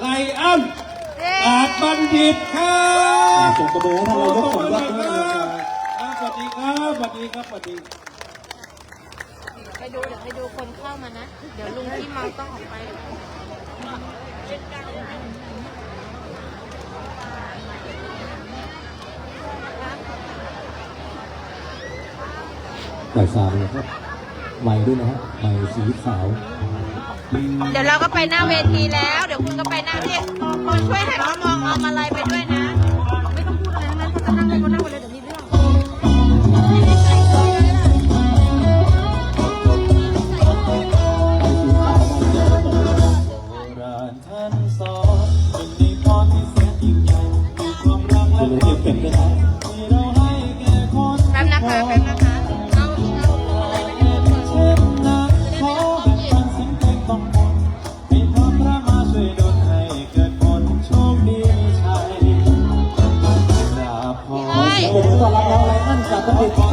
ไลอันปาบบัณฑิตครับส่งกระโดดท่านนยรักวยนะครับสวัสดีครับสวัสดีครับสวัสดีไปดูเดี๋ยวไปดูคนเข้ามานะ เดี๋ยวลุงที่มาต้องออกไปใหม่สามเลยครับใหม่ด้วยนะฮะใหม่สีขาว เดี๋ยวเราก็ไปหน้าเวทีแล้ว เดี๋ยวคุณก็ไปหน้าที่คนช่วยหันมามองเอามาลายไปด้วยนะ ไม่ต้องพูดอะไรทั้งนั้นเขาจะนั่งไลยก็นั่งไปเลยเดี๋ยวมีเรื่อ ผมจะรับแล้วอะไรท่านจากตำรวจ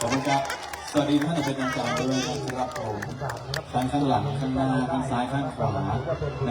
ขอบคุณครับ สวัสดีท่านเป็นกำลังใจด้วยนะครับผมทั้งข้างหลังข้างหน้าข้างซ้ายข้างขวา